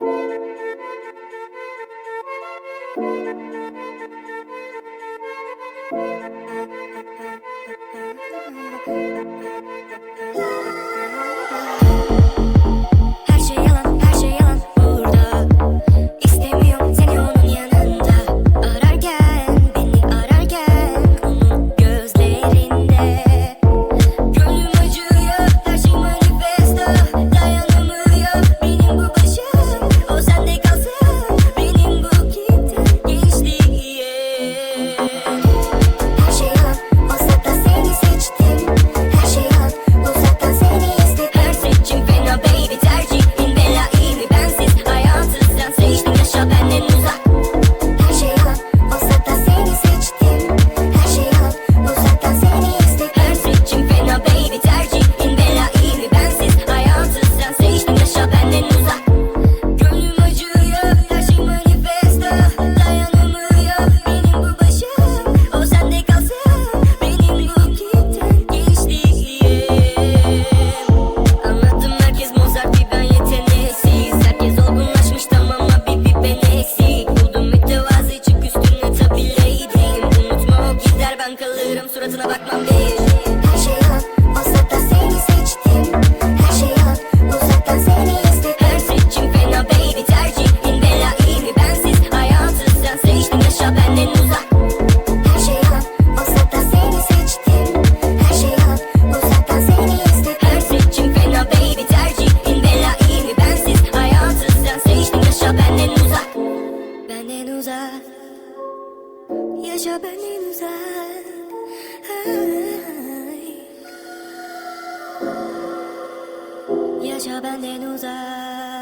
Thank you. Kalırım suratına bakmam değil. عجبني نزاي يا جبل نزاي